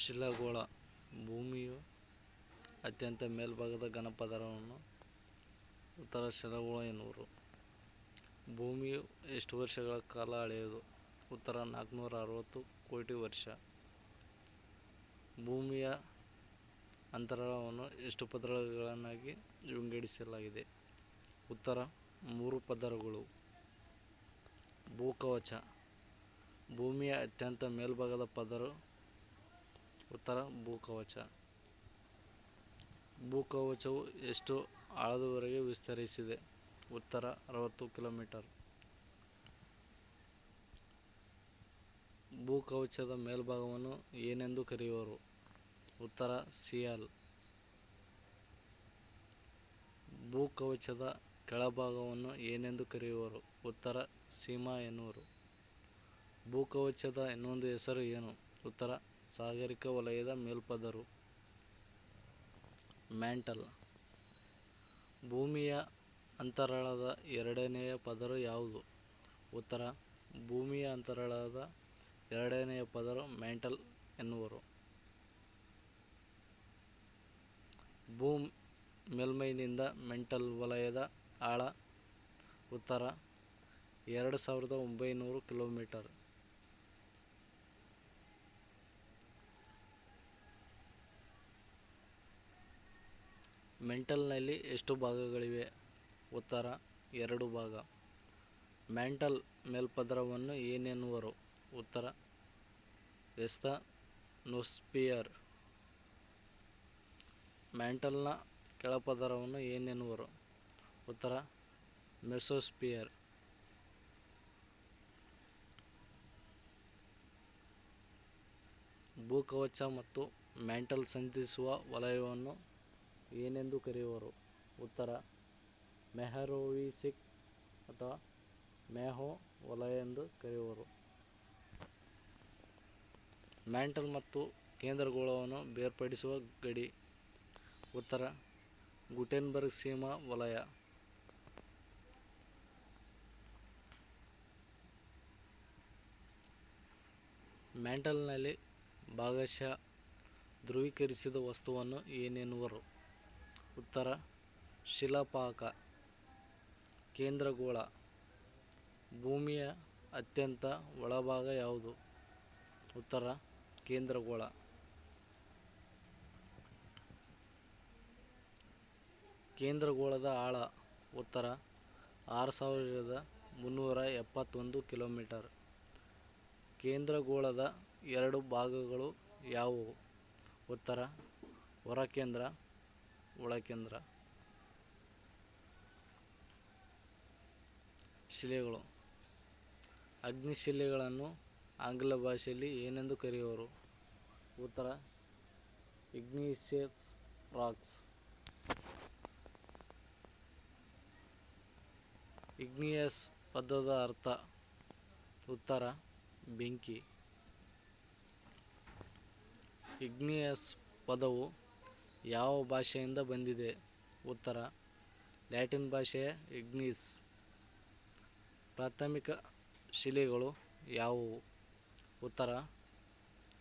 ಶಿಲಾಗೋಳ ಭೂಮಿಯು ಅತ್ಯಂತ ಮೇಲ್ಭಾಗದ ಘನಪದರವನ್ನು ಉತ್ತರ ಶಿಲಾಗೋಳ ಎನ್ನುವರು. ಭೂಮಿಯು ಎಷ್ಟು ವರ್ಷಗಳ ಕಾಲ ಹಳೆಯದು? ಉತ್ತರ ನಾಲ್ಕುನೂರ ಅರವತ್ತು ಕೋಟಿ ವರ್ಷ. ಭೂಮಿಯ ಅಂತರವನ್ನು ಎಷ್ಟು ಪದರಗಳನ್ನಾಗಿ ವಿಂಗಡಿಸಲಾಗಿದೆ? ಉತ್ತರ ಮೂರು ಪದರಗಳು. ಭೂಕವಚ ಭೂಮಿಯ ಅತ್ಯಂತ ಮೇಲ್ಭಾಗದ ಪದರ ಉತ್ತರ ಭೂಕವಚ. ಭೂಕವಚವು ಎಷ್ಟು ಆಳದವರೆಗೆ ವಿಸ್ತರಿಸಿದೆ? ಉತ್ತರ ಅರವತ್ತು ಕಿಲೋಮೀಟರ್. ಭೂಕವಚದ ಮೇಲ್ಭಾಗವನ್ನು ಏನೆಂದು ಕರೆಯುವರು? ಉತ್ತರ ಸಿಯಾಲ್. ಭೂಕವಚದ ಕೆಳಭಾಗವನ್ನು ಏನೆಂದು ಕರೆಯುವರು? ಉತ್ತರ ಸೀಮಾ ಎನ್ನುವರು. ಭೂಕವಚದ ಇನ್ನೊಂದು ಹೆಸರು ಏನು? ಉತ್ತರ ಸಾಗರಿಕ ವಲಯದ ಮೇಲ್ಪದರು. ಮ್ಯಾಂಟಲ್. ಭೂಮಿಯ ಅಂತರಾಳದ ಎರಡನೆಯ ಪದರು ಯಾವುದು? ಉತ್ತರ, ಭೂಮಿಯ ಅಂತರಾಳದ ಎರಡನೆಯ ಪದರು ಮ್ಯಾಂಟಲ್ ಎನ್ನುವರು. ಭೂಮ್ ಮೇಲ್ಮೈನಿಂದ ಮೆಂಟಲ್ ವಲಯದ ಆಳ? ಉತ್ತರ, ಎರಡು ಸಾವಿರದ ಒಂಬೈನೂರು ಕಿಲೋಮೀಟರ್. ಮ್ಯಾಂಟಲ್ನಲ್ಲಿ ಎಷ್ಟು ಭಾಗಗಳಿವೆ? ಉತ್ತರ, ಎರಡು ಭಾಗ. ಮ್ಯಾಂಟಲ್ ಮೇಲ್ಪದರವನ್ನು ಏನೆನ್ನುವರು? ಉತ್ತರ ಎಸ್ತನೋಸ್ಫಿಯರ್. ಮ್ಯಾಂಟಲ್ನ ಕೆಳಪದರವನ್ನು ಏನೆನ್ನುವರು? ಉತ್ತರ, ಮೆಸೋಸ್ಪಿಯರ್ ಭೂಕವಚ ಮತ್ತು ಮ್ಯಾಂಟಲ್ ಸಂಧಿಸುವ ವಲಯವನ್ನು ಏನೆಂದು ಕರೆಯುವರು? ಉತ್ತರ, ಮೆಹರೋವಿಸಿಕ್ ಅಥವಾ ಮೆಹೊ ವಲಯ ಎಂದು ಕರೆಯುವರು. ಮ್ಯಾಂಟಲ್ ಮತ್ತು ಕೇಂದ್ರಗೋಳವನ್ನು ಬೇರ್ಪಡಿಸುವ ಗಡಿ? ಉತ್ತರ, ಗುಟೆನ್ಬರ್ಗ್ ಸೀಮಾ ವಲಯ. ಮ್ಯಾಂಟಲ್ನಲ್ಲಿ ಭಾಗಶಃ ಧ್ರುವೀಕರಿಸಿದ ವಸ್ತುವನ್ನು ಏನೆನ್ನುವರು? ಉತ್ತರ ಶಿಲಾಪಾಕ ಕೇಂದ್ರಗೋಳ. ಭೂಮಿಯ ಅತ್ಯಂತ ಒಳಭಾಗ ಯಾವುದು? ಉತ್ತರ ಕೇಂದ್ರಗೋಳ. ಕೇಂದ್ರಗೋಳದ ಆಳ? ಉತ್ತರ ಆರು ಸಾವಿರದ ಮುನ್ನೂರ ಎಪ್ಪತ್ತೊಂದು ಕಿಲೋಮೀಟರ್. ಕೇಂದ್ರಗೋಳದ ಎರಡು ಭಾಗಗಳು ಯಾವುವು? ಉತ್ತರ ಹೊರಕೇಂದ್ರ, ಒಳಕೇಂದ್ರ. ಶಿಲೆಗಳು. ಅಗ್ನಿಶಿಲೆಗಳನ್ನು ಆಂಗ್ಲ ಭಾಷೆಯಲ್ಲಿ ಏನೆಂದು ಕರೆಯುವರು? ಉತ್ತರ ಇಗ್ನಿಷಿಯಸ್ ರಾಕ್ಸ್. ಇಗ್ನಿಯಸ್ ಪದದ ಅರ್ಥ? ಉತ್ತರ, ಬೆಂಕಿ. ಇಗ್ನಿಯಸ್ ಪದವು ಯಾವ ಭಾಷೆಯಿಂದ ಬಂದಿದೆ? ಉತ್ತರ ಲ್ಯಾಟಿನ್ ಭಾಷೆಯ ಇಗ್ನೀಸ್ ಪ್ರಾಥಮಿಕ ಶಿಲೆಗಳು ಯಾವುವು? ಉತ್ತರ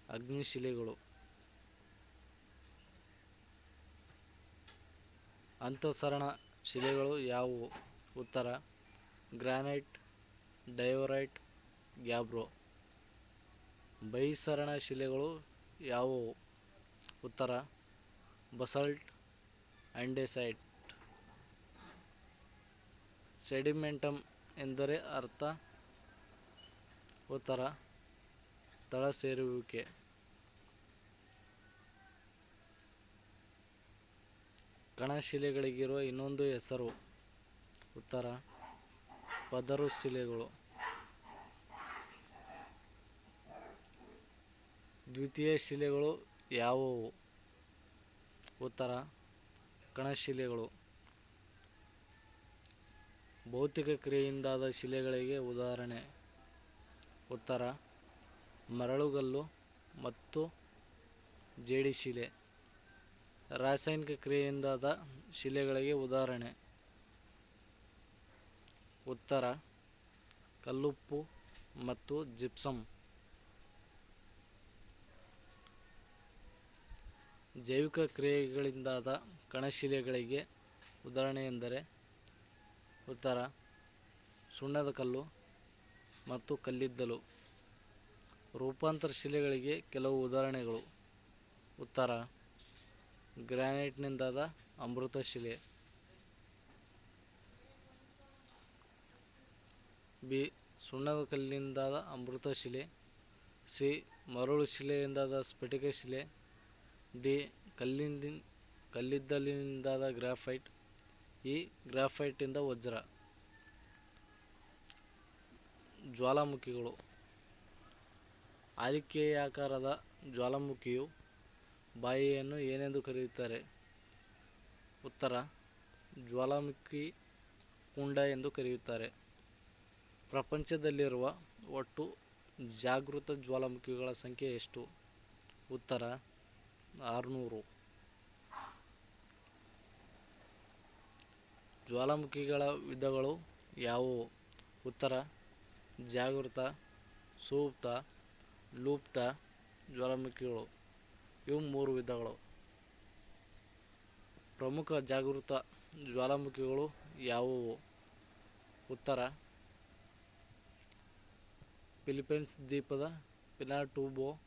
ಅಗ್ನಿಶಿಲೆಗಳು ಅಂತಃಸರಣ ಶಿಲೆಗಳು ಯಾವುವು? ಉತ್ತರ ಗ್ರಾನೈಟ್, ಡಯೋರೈಟ್, ಗ್ಯಾಬ್ರೋ ಬೈಸರಣ ಶಿಲೆಗಳು ಯಾವುವು? ಉತ್ತರ ಬಸಾಲ್ಟ್, ಆಂಡೆಸೈಟ್. ಸೆಡಿಮೆಂಟಮ್ ಎಂದರೆ ಅರ್ಥ? ಉತ್ತರ ತಳ ಸೇರುವಿಕೆ ಕಣಶಿಲೆಗಳಿಗಿರುವ ಇನ್ನೊಂದು ಹೆಸರು? ಉತ್ತರ ಪದರು ಶಿಲೆಗಳು. ದ್ವಿತೀಯ ಶಿಲೆಗಳು ಯಾವುವು? ಉತ್ತರ, ಕಣಶಿಲೆಗಳು. ಭೌತಿಕ ಕ್ರಿಯೆಯಿಂದಾದ ಶಿಲೆಗಳಿಗೆ ಉದಾಹರಣೆ? ಉತ್ತರ, ಮರಳುಗಲ್ಲು ಮತ್ತು ಜೇಡಿಶಿಲೆ. ರಾಸಾಯನಿಕ ಕ್ರಿಯೆಯಿಂದಾದ ಶಿಲೆಗಳಿಗೆ ಉದಾಹರಣೆ? ಉತ್ತರ, ಕಲ್ಲುಪ್ಪು ಮತ್ತು ಜಿಪ್ಸಮ್. ಜೈವಿಕ ಕ್ರಿಯೆಗಳಿಂದಾದ ಕಣಶಿಲೆಗಳಿಗೆ ಉದಾಹರಣೆಯೆಂದರೆ ಉತ್ತರ, ಸುಣ್ಣದ ಕಲ್ಲು ಮತ್ತು ಕಲ್ಲಿದ್ದಲು. ರೂಪಾಂತರ ಶಿಲೆಗಳಿಗೆ ಕೆಲವು ಉದಾಹರಣೆಗಳು. ಉತ್ತರ, ಗ್ರಾನೈಟ್ನಿಂದಾದ ಅಮೃತಶಿಲೆ ಬಿ, ಸುಣ್ಣದ ಕಲ್ಲಿನಿಂದಾದ ಅಮೃತಶಿಲೆ ಸಿ, ಮರಳು ಶಿಲೆಯಿಂದಾದ ಸ್ಫಟಿಕ ಶಿಲೆ. ಡಿ ಕಲ್ಲಿಂದ ಕಲ್ಲಿದ್ದಲಿನಿಂದಾದ ಗ್ರಾಫೈಟ್ ಇ ಗ್ರಾಫೈಟಿಂದ ವಜ್ರ, ಜ್ವಾಲಾಮುಖಿಗಳು. ಆಲಿಕೆಯಾಕಾರದ ಜ್ವಾಲಾಮುಖಿಯು ಬಾಯಿಯನ್ನು ಏನೆಂದು ಕರೆಯುತ್ತಾರೆ? ಉತ್ತರ, ಜ್ವಾಲಾಮುಖಿ ಕುಂಡ ಎಂದು ಕರೆಯುತ್ತಾರೆ. ಪ್ರಪಂಚದಲ್ಲಿರುವ ಒಟ್ಟು ಜಾಗೃತ ಜ್ವಾಲಾಮುಖಿಗಳ ಸಂಖ್ಯೆ ಎಷ್ಟು? ಉತ್ತರ ಆರುನೂರು. ಜ್ವಾಲಾಮುಖಿಗಳ ವಿಧಗಳು ಯಾವುವು? ಉತ್ತರ, ಜಾಗೃತ ಸುಪ್ತ ಲೂಪ್ತ ಜ್ವಾಲಾಮುಖಿಗಳು. ಇವು ಮೂರು ವಿಧಗಳು. ಪ್ರಮುಖ ಜಾಗೃತ ಜ್ವಾಲಾಮುಖಿಗಳು ಯಾವುವು? ಉತ್ತರ, ಫಿಲಿಪೈನ್ಸ್ ದ್ವೀಪದ ಪಿನಾಟುಬೊ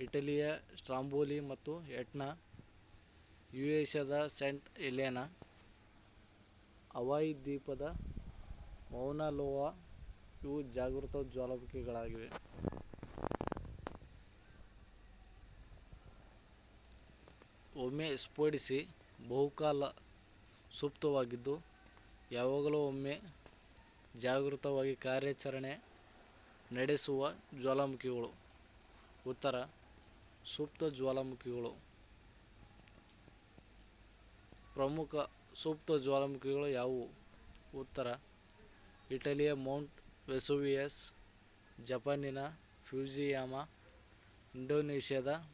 ಇಟಲಿಯ ಸ್ಟ್ರಾಂಬೋಲಿ ಮತ್ತು ಎಟ್ನಾ ಯು ಏಷ್ಯಾದ ಸೆಂಟ್ ಎಲೆನಾ, ಹವಾಯಿ ದ್ವೀಪದ ಮೌನಲೋವಾ, ಇವು ಜಾಗೃತ ಜ್ವಾಲಾಮುಖಿಗಳಾಗಿವೆ. ಒಮ್ಮೆ ಸ್ಫೋಟಿಸಿ ಬಹುಕಾಲ ಸುಪ್ತವಾಗಿದ್ದು, ಯಾವಾಗಲೂ ಒಮ್ಮೆ ಜಾಗೃತವಾಗಿ ಕಾರ್ಯಾಚರಣೆ ನಡೆಸುವ ಜ್ವಾಲಾಮುಖಿಗಳು. ಉತ್ತರ ಸುಪ್ತ ಜ್ವಾಲಾಮುಖಿಗಳು. ಪ್ರಮುಖ ಸುಪ್ತ ಜ್ವಾಲಾಮುಖಿಗಳು ಯಾವುವು? ಉತ್ತರ, ಇಟಲಿಯ ಮೌಂಟ್ ವೆಸುವಿಯಸ್, ಜಪಾನಿನ ಫ್ಯೂಜಿಯಾಮ, ಇಂಡೋನೇಷ್ಯಾದ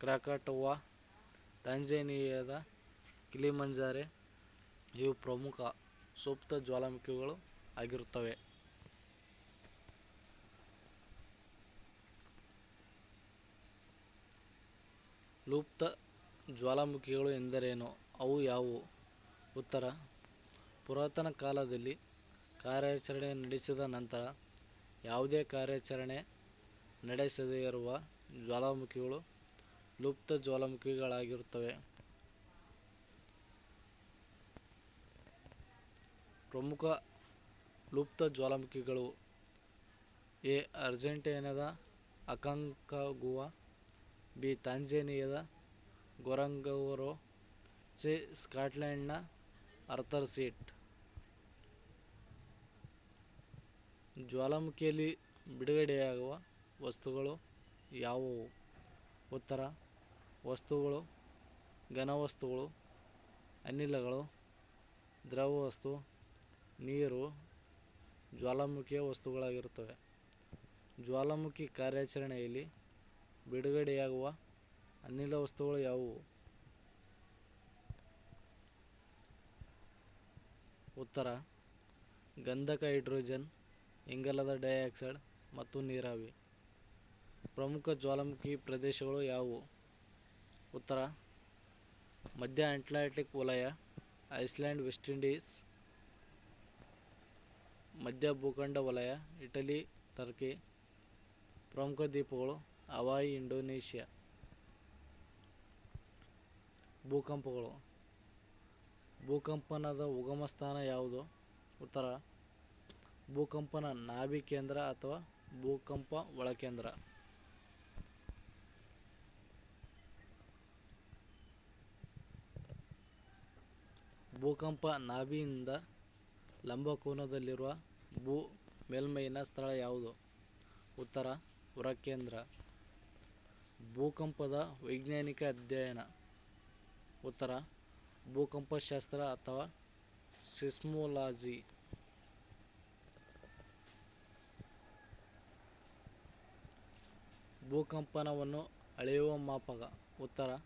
ಕ್ರಾಕಟೋವಾ, ತಾಂಜೇನಿಯಾದ ಕಿಲಿಮಂಜಾರೆ, ಇವು ಪ್ರಮುಖ ಸುಪ್ತ ಜ್ವಾಲಾಮುಖಿಗಳು ಆಗಿರುತ್ತವೆ. ಲುಪ್ತ ಜ್ವಾಲಾಮುಖಿಗಳು ಎಂದರೇನು? ಅವು ಯಾವುವು? ಉತ್ತರ. ಪುರಾತನ ಕಾಲದಲ್ಲಿ ಕಾರ್ಯಾಚರಣೆ ನಡೆಸಿದ ನಂತರ ಯಾವುದೇ ಕಾರ್ಯಾಚರಣೆ ನಡೆಸದೇ ಇರುವ ಜ್ವಾಲಾಮುಖಿಗಳು ಲುಪ್ತ ಜ್ವಾಲಾಮುಖಿಗಳಾಗಿರುತ್ತವೆ. ಪ್ರಮುಖ ಲುಪ್ತ ಜ್ವಾಲಾಮುಖಿಗಳು ಎ. ಅರ್ಜೆಂಟೀನಾದ ಅಕಾಂಕಾಗುವಾ ಬಿ ತಾಂಜೇನಿಯಾದ ಗೊರಂಗೊರೋ ಸಿ ಸ್ಕಾಟ್ಲೆಂಡ್ನ ಅರ್ಥರ್ ಸೀಟ್. ಜ್ವಾಲಾಮುಖಿಯಲ್ಲಿ ಬಿಡುಗಡೆಯಾಗುವ ವಸ್ತುಗಳು ಯಾವುವು? ಉತ್ತರ, ವಸ್ತುಗಳು, ಘನವಸ್ತುಗಳು, ಅನಿಲಗಳು ದ್ರವ ವಸ್ತು ನೀರು, ಜ್ವಾಲಾಮುಖಿಯ ವಸ್ತುಗಳಾಗಿರುತ್ತವೆ. ಜ್ವಾಲಾಮುಖಿ ಕಾರ್ಯಾಚರಣೆಯಲ್ಲಿ ಬಿಡುಗಡೆಯಾಗುವ ಅನಿಲ ವಸ್ತುಗಳು ಯಾವುವು? ಉತ್ತರ. ಗಂಧಕ ಹೈಡ್ರೋಜನ್, ಇಂಗಾಲದ ಡೈಆಕ್ಸೈಡ್ ಮತ್ತು ನೀರಾವಿ. ಪ್ರಮುಖ ಜ್ವಾಲಾಮುಖಿ ಪ್ರದೇಶಗಳು ಯಾವುವು? ಉತ್ತರ. ಮಧ್ಯ ಅಟ್ಲಾಂಟಿಕ್ ವಲಯ, ಐಸ್ಲ್ಯಾಂಡ್, ವೆಸ್ಟ್ ಇಂಡೀಸ್. ಮಧ್ಯ ಭೂಖಂಡ ವಲಯ, ಇಟಲಿ, ಟರ್ಕಿ. ಪ್ರಮುಖ ದ್ವೀಪಗಳು ಹವಾಯಿ, ಇಂಡೋನೇಷ್ಯಾ. ಭೂಕಂಪಗಳು. ಭೂಕಂಪನದ ಉಗಮ ಸ್ಥಾನ ಯಾವುದು? ಉತ್ತರ. ಭೂಕಂಪನ ನಾಭಿ ಕೇಂದ್ರ ಅಥವಾ ಭೂಕಂಪ ಒಳಕೇಂದ್ರ ಭೂಕಂಪ ನಾಭಿಯಿಂದ ಲಂಬಕೋನದಲ್ಲಿರುವ ಭೂ ಮೇಲ್ಮೈನ ಸ್ಥಳ ಯಾವುದು? ಉತ್ತರ. ಹೊರಕೇಂದ್ರ ಭೂಕಂಪದ ವೈಜ್ಞಾನಿಕ ಅಧ್ಯಯನ. ಉತ್ತರ, ಭೂಕಂಪಶಾಸ್ತ್ರ ಅಥವಾ ಸಿಸ್ಮೋಲಾಜಿ. ಭೂಕಂಪನವನ್ನು ಅಳೆಯುವ ಮಾಪಕ. ಉತ್ತರ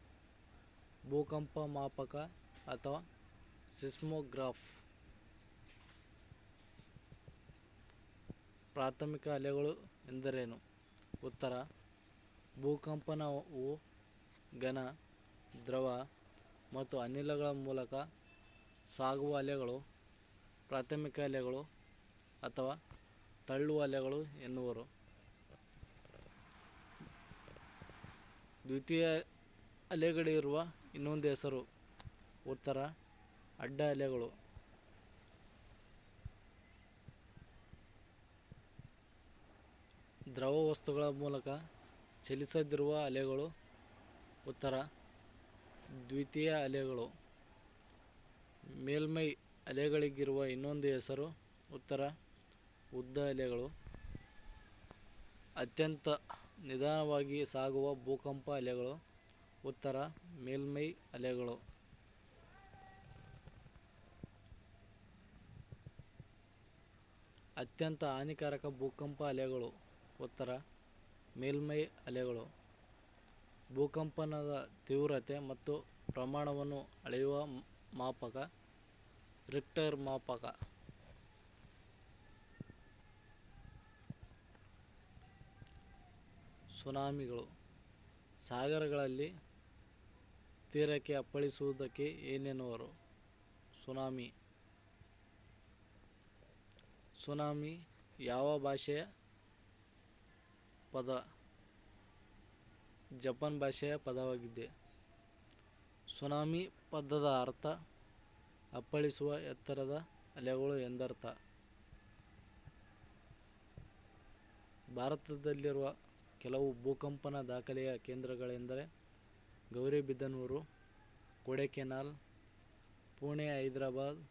ಭೂಕಂಪ ಮಾಪಕ ಅಥವಾ ಸಿಸ್ಮೋಗ್ರಾಫ್. ಪ್ರಾಥಮಿಕ ಅಲೆಗಳು ಎಂದರೇನು? ಉತ್ತರ ಭೂಕಂಪನವು ಘನ, ದ್ರವ ಮತ್ತು ಅನಿಲಗಳ ಮೂಲಕ ಸಾಗುವ ಅಲೆಗಳು, ಪ್ರಾಥಮಿಕ ಅಲೆಗಳು ಅಥವಾ ತಳ್ಳುವ ಅಲೆಗಳು ಎನ್ನುವರು. ದ್ವಿತೀಯ ಅಲೆಗಳಿರುವ ಇನ್ನೊಂದು ಹೆಸರು, ಉತ್ತರ, ಅಡ್ಡ ಅಲೆಗಳು. ದ್ರವ ವಸ್ತುಗಳ ಮೂಲಕ ಚಲಿಸದಿರುವ ಅಲೆಗಳು. ಉತ್ತರ, ದ್ವಿತೀಯ ಅಲೆಗಳು. ಮೇಲ್ಮೈ ಅಲೆಗಳಿಗಿರುವ ಇನ್ನೊಂದು ಹೆಸರು ಉತ್ತರ, ಉದ್ದ ಅಲೆಗಳು. ಅತ್ಯಂತ ನಿಧಾನವಾಗಿ ಸಾಗುವ ಭೂಕಂಪ ಅಲೆಗಳು. ಉತ್ತರ, ಮೇಲ್ಮೈ ಅಲೆಗಳು. ಅತ್ಯಂತ ಹಾನಿಕಾರಕ ಭೂಕಂಪ ಅಲೆಗಳು. ಉತ್ತರ ಮೇಲ್ಮೈ ಅಲೆಗಳು, ಭೂಕಂಪನದ ತೀವ್ರತೆ ಮತ್ತು ಪ್ರಮಾಣವನ್ನು ಅಳೆಯುವ ಮಾಪಕ, ರಿಕ್ಟರ್ ಮಾಪಕ. ಸುನಾಮಿಗಳು. ಸಾಗರಗಳಲ್ಲಿ ತೀರಕ್ಕೆ ಅಪ್ಪಳಿಸುವುದಕ್ಕೆ ಏನೆನ್ನುವರು? ಸುನಾಮಿ. ಸುನಾಮಿ ಯಾವ ಭಾಷೆಯ ಪದ, ಜಪಾನ್ ಭಾಷೆಯ ಪದವಾಗಿದೆ ಸುನಾಮಿ ಪದದ ಅರ್ಥ, ಅಪ್ಪಳಿಸುವ ಎತ್ತರದ ಅಲೆಗಳು ಎಂದರ್ಥ. ಭಾರತದಲ್ಲಿರುವ ಕೆಲವು ಭೂಕಂಪನ ದಾಖಲೆಯ ಕೇಂದ್ರಗಳೆಂದರೆ ಗೌರಿಬಿದನೂರು, ಕೊಡೆಕೆನಾಲ್, ಪುಣೆ, ಹೈದರಾಬಾದ್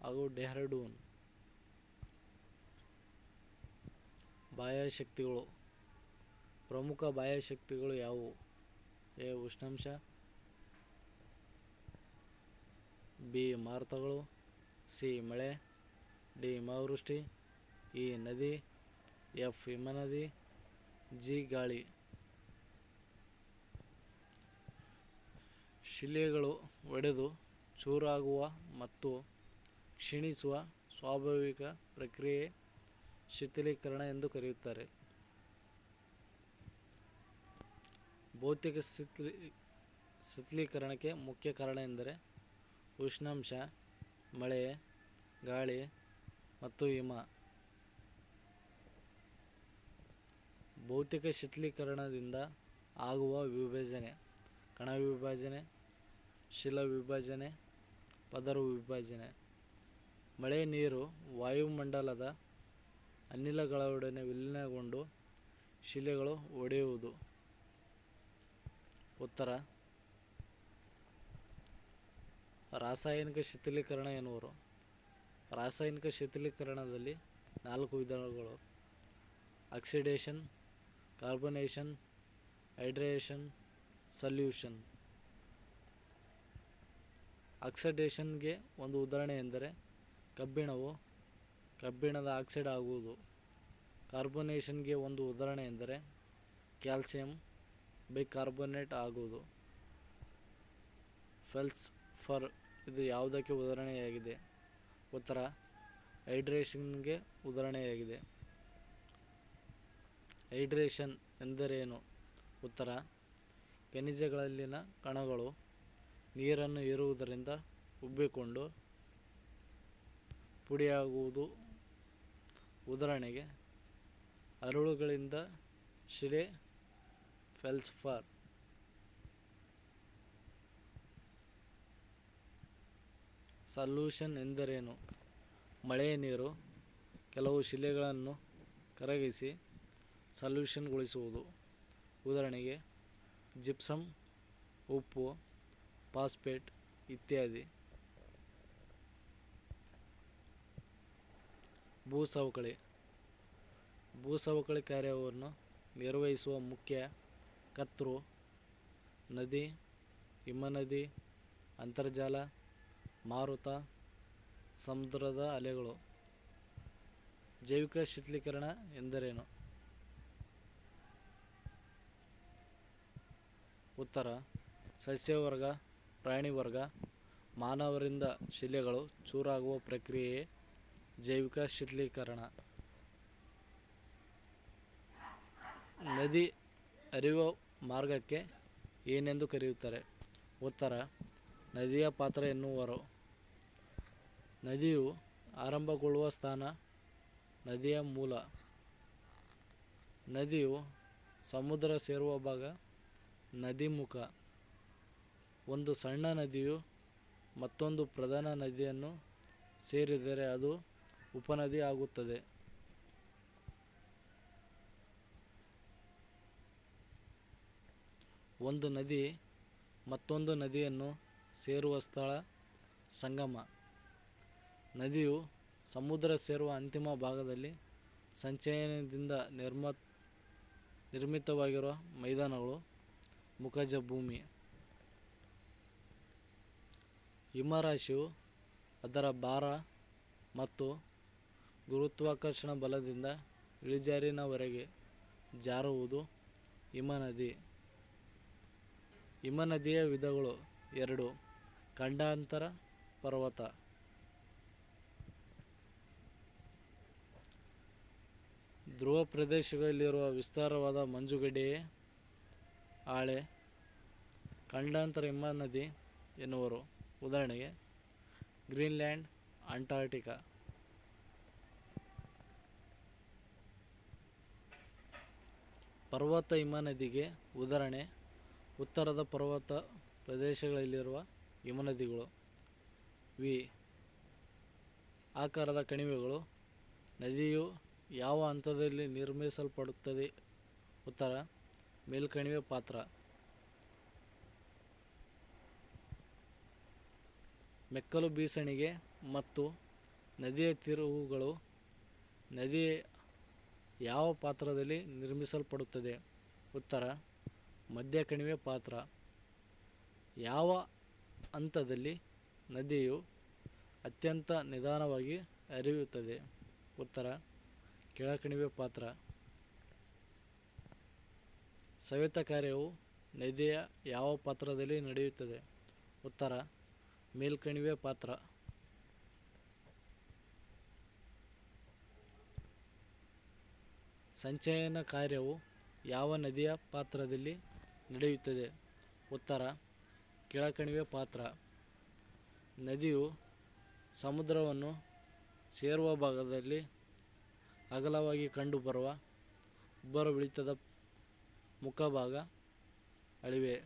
ಹಾಗೂ ಡೆಹ್ರಾಡೂನ್. ಬಾಹ್ಯಶಕ್ತಿಗಳು ಪ್ರಮುಖ ಬಾಹ್ಯಶಕ್ತಿಗಳು ಯಾವುವು? ಎ. ಉಷ್ಣಾಂಶ, ಬಿ. ಮಾರುತಗಳು, ಸಿ. ಮಳೆ, ಡಿ. ಮಾವೃಷ್ಟಿ ಇ. ನದಿ, ಎಫ್. ಹಿಮನದಿ, ಜಿ. ಗಾಳಿ. ಶಿಲೆಗಳು ಒಡೆದು ಚೂರಾಗುವ ಮತ್ತು ಕ್ಷೀಣಿಸುವ ಸ್ವಾಭಾವಿಕ ಪ್ರಕ್ರಿಯೆ ಶಿಥಿಲೀಕರಣ ಎಂದು ಕರೆಯುತ್ತಾರೆ. ಭೌತಿಕ ಶಿಥಿಲಿ ಶಿಥಿಲೀಕರಣಕ್ಕೆ ಮುಖ್ಯ ಕಾರಣ ಎಂದರೆ ಉಷ್ಣಾಂಶ, ಮಳೆ, ಗಾಳಿ ಮತ್ತು ಹಿಮ. ಭೌತಿಕ ಶಿಥಿಲೀಕರಣದಿಂದ ಆಗುವ ವಿಭಜನೆ, ಕಣ ವಿಭಜನೆ, ಶಿಲಾ ವಿಭಜನೆ, ಪದರ ವಿಭಜನೆ. ಮಳೆ, ನೀರು, ವಾಯುಮಂಡಲದ ಅನಿಲಗಳೊಡನೆ ವಿಲೀನಗೊಂಡು ಶಿಲೆಗಳು ಒಡೆಯುವುದು. ಉತ್ತರ. ರಾಸಾಯನಿಕ ಶಿಥಿಲೀಕರಣ ಎನ್ನುವರು. ರಾಸಾಯನಿಕ ಶಿಥಿಲೀಕರಣದಲ್ಲಿ ನಾಲ್ಕು ವಿಧಗಳು ಆಕ್ಸಿಡೇಷನ್, ಕಾರ್ಬನೇಷನ್, ಹೈಡ್ರೇಷನ್, ಸಲ್ಯೂಷನ್. ಆಕ್ಸಿಡೇಷನ್ಗೆ ಒಂದು ಉದಾಹರಣೆ ಎಂದರೆ ಕಬ್ಬಿಣವು ಕಬ್ಬಿಣದ ಆಕ್ಸೈಡ್ ಆಗುವುದು. ಕಾರ್ಬೊನೇಷನ್ಗೆ ಒಂದು ಉದಾಹರಣೆ ಎಂದರೆ ಕ್ಯಾಲ್ಸಿಯಂ ಬೈಕಾರ್ಬೊನೇಟ್ ಆಗುವುದು. ಫೆಲ್ಸ್ ಫರ್ ಇದು ಯಾವುದಕ್ಕೆ ಉದಾಹರಣೆಯಾಗಿದೆ? ಉತ್ತರ, ಹೈಡ್ರೇಷನ್ಗೆ ಉದಾಹರಣೆಯಾಗಿದೆ. ಹೈಡ್ರೇಷನ್ ಎಂದರೇನು? ಉತ್ತರ, ಖನಿಜಗಳಲ್ಲಿನ ಕಣಗಳು ನೀರನ್ನು ಹೀರುವುದರಿಂದ ಉಬ್ಬಿಕೊಂಡು ಪುಡಿಯಾಗುವುದು. ಉದಾಹರಣೆಗೆ, ಅರಳುಗಳಿಂದ ಶಿಲೆ ಫೆಲ್ಸ್ಫಾರ್ ಸಲ್ಯೂಷನ್ ಎಂದರೇನು? ಮಳೆಯ ನೀರು, ಕೆಲವು ಶಿಲೆಗಳನ್ನು ಕರಗಿಸಿ ಸಲ್ಯೂಷನ್ಗೊಳಿಸುವುದು ಉದಾಹರಣೆಗೆ ಜಿಪ್ಸಮ್ ಉಪ್ಪು ಫಾಸ್ಪೇಟ್ ಇತ್ಯಾದಿ. ಭೂಸವಕಳಿ. ಭೂಸವಕಳಿ ಕಾರ್ಯವನ್ನು ನಿರ್ವಹಿಸುವ ಮುಖ್ಯ ಕರ್ತೃ ನದಿ, ಹಿಮನದಿ, ಅಂತರ್ಜಲ, ಮಾರುತ, ಸಮುದ್ರದ ಅಲೆಗಳು. ಜೈವಿಕ ಶಿಥಲೀಕರಣ ಎಂದರೇನು? ಉತ್ತರ. ಸಸ್ಯವರ್ಗ ಪ್ರಾಣಿವರ್ಗ ಮಾನವರಿಂದ ಶಿಲೆಗಳು ಚೂರಾಗುವ ಪ್ರಕ್ರಿಯೆಯೇ ಜೈವಿಕ ಶೀತಲೀಕರಣ. ನದಿ ಹರಿಯುವ ಮಾರ್ಗಕ್ಕೆ ಏನೆಂದು ಕರೆಯುತ್ತಾರೆ? ಉತ್ತರ, ನದಿಯ ಪಾತ್ರ ಎನ್ನುವರು. ನದಿಯು ಆರಂಭಗೊಳ್ಳುವ ಸ್ಥಾನ ನದಿಯ ಮೂಲ. ನದಿಯು ಸಮುದ್ರ ಸೇರುವ ಭಾಗ ನದಿಮುಖ ಒಂದು ಸಣ್ಣ ನದಿಯು ಮತ್ತೊಂದು ಪ್ರಧಾನ ನದಿಯನ್ನು ಸೇರಿದರೆ ಅದು ಉಪನದಿ ಆಗುತ್ತದೆ. ಒಂದು ನದಿ ಮತ್ತೊಂದು ನದಿಯನ್ನು ಸೇರುವ ಸ್ಥಳ ಸಂಗಮ. ನದಿಯು ಸಮುದ್ರ ಸೇರುವ ಅಂತಿಮ ಭಾಗದಲ್ಲಿ ಸಂಚಯನದಿಂದ ನಿರ್ಮ, ನಿರ್ಮಿತವಾಗಿರುವ ಮೈದಾನಗಳು ಮುಖಜ ಭೂಮಿ. ಹಿಮರಾಶಿಯು ಅದರ ಭಾರ ಮತ್ತು ಗುರುತ್ವಾಕರ್ಷಣ ಬಲದಿಂದ ಇಳಿಜಾರಿನವರೆಗೆ ಜಾರುವುದು ಹಿಮನದಿ ಹಿಮನದಿಯ ವಿಧಗಳು ಎರಡು, ಖಂಡಾಂತರ ಪರ್ವತ. ಧ್ರುವ ಪ್ರದೇಶಗಳಲ್ಲಿರುವ ವಿಸ್ತಾರವಾದ ಮಂಜುಗಡ್ಡೆಯೇ ಹಾಳೆ ಖಂಡಾಂತರ ಹಿಮನದಿ ಎನ್ನುವರು. ಉದಾಹರಣೆಗೆ, ಗ್ರೀನ್ಲ್ಯಾಂಡ್, ಅಂಟಾರ್ಟಿಕಾ. ಪರ್ವತ ಹಿಮನದಿಗೆ ಉದಾಹರಣೆ ಉತ್ತರದ ಪರ್ವತ ಪ್ರದೇಶಗಳಲ್ಲಿರುವ ಹಿಮನದಿಗಳು ವಿ. ಆಕಾರದ ಕಣಿವೆಗಳು, ನದಿಯು ಯಾವ ಹಂತದಲ್ಲಿ ನಿರ್ಮಿಸಲ್ಪಡುತ್ತದೆ? ಉತ್ತರ, ಮೇಲ್ಕಣಿವೆ ಪಾತ್ರ. ಮೆಕ್ಕಲು ಬೀಸಣಿಗೆ ಮತ್ತು ನದಿಯ ತಿರುವುಗಳು ನದಿ ಯಾವ ಪಾತ್ರದಲ್ಲಿ ನಿರ್ಮಿಸಲ್ಪಡುತ್ತದೆ? ಉತ್ತರ ಮಧ್ಯ ಕಣಿವೆ ಪಾತ್ರ. ಯಾವ ಹಂತದಲ್ಲಿ ನದಿಯು ಅತ್ಯಂತ ನಿಧಾನವಾಗಿ ಹರಿಯುತ್ತದೆ? ಉತ್ತರ ಕೆಳಕಣಿವೆ ಪಾತ್ರ. ಸವೆತ ಕಾರ್ಯವು ನದಿಯ ಯಾವ ಪಾತ್ರದಲ್ಲಿ ನಡೆಯುತ್ತದೆ? ಉತ್ತರ ಮೇಲ್ಕಣಿವೆ ಪಾತ್ರ. ಸಂಚಯನ ಕಾರ್ಯವು ಯಾವ ನದಿಯ ಪಾತ್ರದಲ್ಲಿ ನಡೆಯುತ್ತದೆ. ಉತ್ತರ, ಕೆಳಕಣಿವೆ ಪಾತ್ರ. ನದಿಯು ಸಮುದ್ರವನ್ನು ಸೇರುವ ಭಾಗದಲ್ಲಿ ಅಗಲವಾಗಿ ಕಂಡುಬರುವ ಉಬ್ಬರವಿಳಿತದ ಮುಖಭಾಗ ಅಳಿವೆ.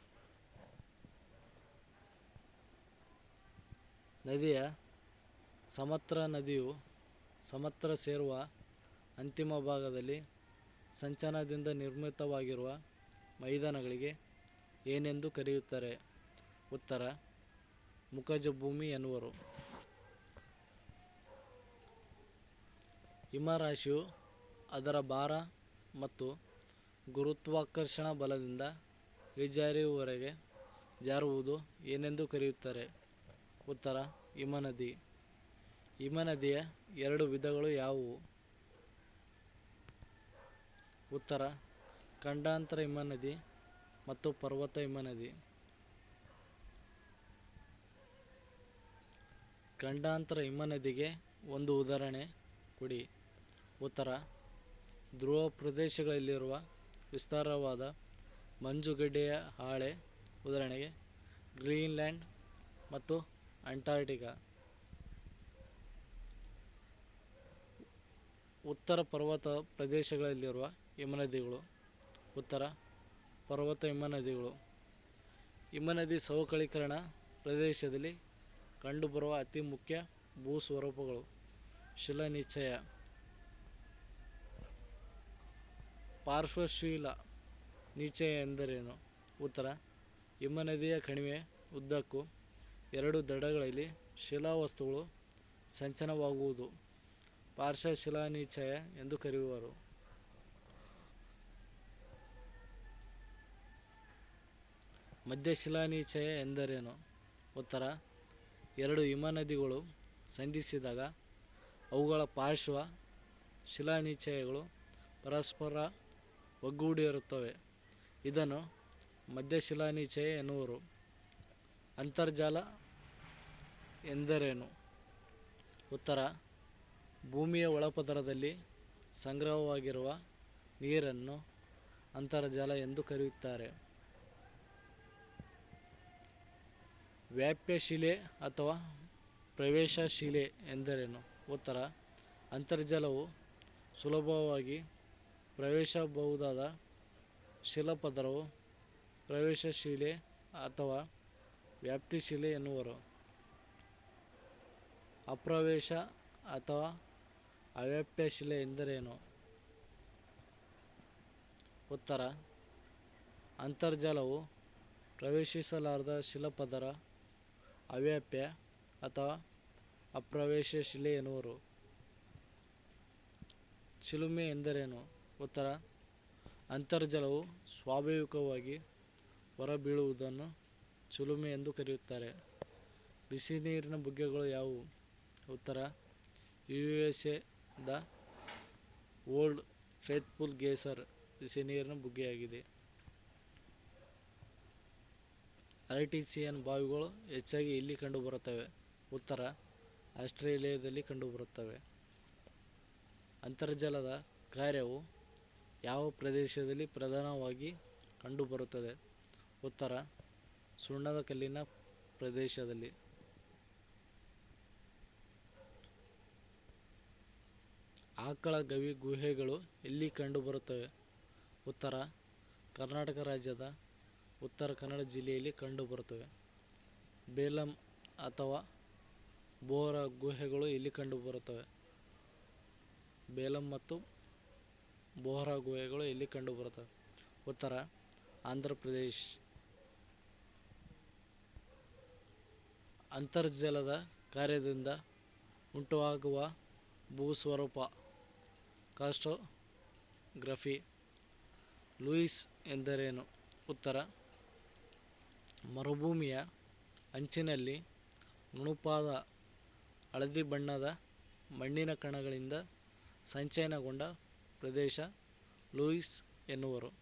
ನದಿಯ ಸಮತ್ರ ನದಿಯು ಸಮತ್ರ ಸೇರುವ ಅಂತಿಮ ಭಾಗದಲ್ಲಿ ಸಂಚನದಿಂದ ನಿರ್ಮಿತವಾಗಿರುವ ಮೈದಾನಗಳಿಗೆ ಏನೆಂದು ಕರೆಯುತ್ತಾರೆ? ಉತ್ತರ ಮುಖಜ ಭೂಮಿ ಎನ್ನುವರು. ಹಿಮರಾಶಿಯು ಅದರ ಭಾರ ಮತ್ತು ಗುರುತ್ವಾಕರ್ಷಣ ಬಲದಿಂದ ಇಳಿಜಾರಿವರೆಗೆ ಜಾರುವುದು ಏನೆಂದು ಕರೆಯುತ್ತಾರೆ? ಉತ್ತರ, ಹಿಮನದಿ. ಹಿಮನದಿಯ ಎರಡು ವಿಧಗಳು ಯಾವುವು? ಉತ್ತರ ಖಂಡಾಂತರ ಹಿಮನದಿ ಮತ್ತು ಪರ್ವತ ಹಿಮನದಿ ಖಂಡಾಂತರ ಹಿಮನದಿಗೆ ಒಂದು ಉದಾಹರಣೆ ಕೊಡಿ. ಉತ್ತರ. ಧ್ರುವ ಪ್ರದೇಶಗಳಲ್ಲಿರುವ ವಿಸ್ತಾರವಾದ ಮಂಜುಗಡ್ಡೆಯ ಹಾಳೆ ಉದಾಹರಣೆಗೆ ಗ್ರೀನ್ಲ್ಯಾಂಡ್ ಮತ್ತು ಅಂಟಾರ್ಟಿಕಾ. ಉತ್ತರ ಪರ್ವತ ಪ್ರದೇಶಗಳಲ್ಲಿರುವ ಹಿಮನದಿಗಳು ಉತ್ತರ, ಪರ್ವತ ಹಿಮನದಿಗಳು ಹಿಮನದಿ ಸವಕಳೀಕರಣ ಪ್ರದೇಶದಲ್ಲಿ ಕಂಡುಬರುವ ಅತಿ ಮುಖ್ಯ ಭೂಸ್ವರೂಪಗಳು ಶಿಲಾನಿಶ್ಚಯ. ಪಾರ್ಶ್ವಶೀಲ ನಿಶ್ಚಯ ಎಂದರೇನು? ಉತ್ತರ ಹಿಮನದಿಯ ಕಣಿವೆ ಉದ್ದಕ್ಕೂ ಎರಡು ದಡಗಳಲ್ಲಿ ಶಿಲಾವಸ್ತುಗಳು ಸಂಚನವಾಗುವುದು. ಪಾರ್ಶ್ವ ಶಿಲಾನಿಶ್ಚಯ ಎಂದು ಕರೆಯುವರು. ಮಧ್ಯ ಶಿಲಾನಿಶ್ಚಯ ಎಂದರೇನು? ಉತ್ತರ, ಎರಡು ಹಿಮನದಿಗಳು ಸಂಧಿಸಿದಾಗ ಅವುಗಳ ಪಾರ್ಶ್ವ ಶಿಲಾನೀಚಯಗಳು ಪರಸ್ಪರ ಒಗ್ಗೂಡಿರುತ್ತವೆ. ಇದನ್ನು ಮಧ್ಯ ಶಿಲಾನಿಶ್ಚಯ ಎನ್ನುವರು. ಅಂತರ್ಜಾಲ ಎಂದರೇನು? ಉತ್ತರ, ಭೂಮಿಯ ಒಳಪದರದಲ್ಲಿ ಸಂಗ್ರಹವಾಗಿರುವ ನೀರನ್ನು ಅಂತರ್ಜಲ ಎಂದು ಕರೆಯುತ್ತಾರೆ. ವ್ಯಾಪ್ಯಶಿಲೆ ಅಥವಾ ಪ್ರವೇಶಶಿಲೆ ಎಂದರೇನು? ಉತ್ತರ, ಅಂತರ್ಜಲವು ಸುಲಭವಾಗಿ ಪ್ರವೇಶಬಹುದಾದ ಶಿಲಾಪದರವು ಪ್ರವೇಶಶಿಲೆ ಅಥವಾ ವ್ಯಾಪ್ತಿಶಿಲೆ ಎನ್ನುವರು. ಅಪ್ರವೇಶ ಅಥವಾ ಅವ್ಯಾಪ್ಯಶಿಲೆ ಎಂದರೇನು? ಉತ್ತರ, ಅಂತರ್ಜಲವು ಪ್ರವೇಶಿಸಲಾರದ ಶಿಲಾಪದರ ಅವ್ಯಾಪ್ಯ ಅಥವಾ ಅಪ್ರವೇಶಶಿಲೆ ಎನ್ನುವರು ಚಿಲುಮೆ ಎಂದರೇನು? ಉತ್ತರ. ಅಂತರ್ಜಲವು ಸ್ವಾಭಾವಿಕವಾಗಿ ಹೊರಬೀಳುವುದನ್ನು ಚಿಲುಮೆ ಎಂದು ಕರೆಯುತ್ತಾರೆ. ಬಿಸಿ ನೀರಿನ ಬುಗ್ಗೆಗಳು ಯಾವುವು? ಉತ್ತರ. U S the old faithful geyser ಬಿಸಿ ನೀರಿನ ಬುಗ್ಗೆಯಾಗಿದೆ. ಆರ್ಟಿಸಿಯನ್ ಬಾವಿಗಳು ಹೆಚ್ಚಾಗಿ ಇಲ್ಲಿ ಕಂಡುಬರುತ್ತವೆ. ಉತ್ತರ ಆಸ್ಟ್ರೇಲಿಯಾದಲ್ಲಿ ಕಂಡುಬರುತ್ತವೆ. ಅಂತರ್ಜಲದ ಕಾರ್ಯವು ಯಾವ ಪ್ರದೇಶದಲ್ಲಿ ಪ್ರಧಾನವಾಗಿ ಕಂಡುಬರುತ್ತದೆ? ಉತ್ತರ ಸುಣ್ಣದ ಕಲ್ಲಿನ ಪ್ರದೇಶದಲ್ಲಿ. ಆಕಳ ಗವಿ ಗುಹೆಗಳು ಎಲ್ಲಿ ಕಂಡುಬರುತ್ತವೆ. ಉತ್ತರ ಕರ್ನಾಟಕ ರಾಜ್ಯದ ಉತ್ತರ ಕನ್ನಡ ಜಿಲ್ಲೆಯಲ್ಲಿ ಕಂಡುಬರುತ್ತವೆ. ಬೇಲಂ ಅಥವಾ ಬೋರ ಗುಹೆಗಳು ಇಲ್ಲಿ ಕಂಡುಬರುತ್ತವೆ. ಬೇಲಂ ಮತ್ತು ಬೋಹರಾ ಗುಹೆಗಳು ಇಲ್ಲಿ ಕಂಡುಬರುತ್ತವೆ. ಉತ್ತರ ಆಂಧ್ರ ಪ್ರದೇಶ್. ಅಂತರ್ಜಲದ ಕಾರ್ಯದಿಂದ ಉಂಟಾಗುವ ಭೂಸ್ವರೂಪ ಕಾಸ್ಟೋಗ್ರಫಿ ಲೂಯಿಸ್ ಎಂದರೇನು? ಉತ್ತರ ಮರುಭೂಮಿಯ ಅಂಚಿನಲ್ಲಿ ನುಣುಪಾದ ಹಳದಿ ಬಣ್ಣದ ಮಣ್ಣಿನ ಕಣಗಳಿಂದ ಸಂಚಯನಗೊಂಡ ಪ್ರದೇಶ ಲೂಯಿಸ್ ಎನ್ನುವರು.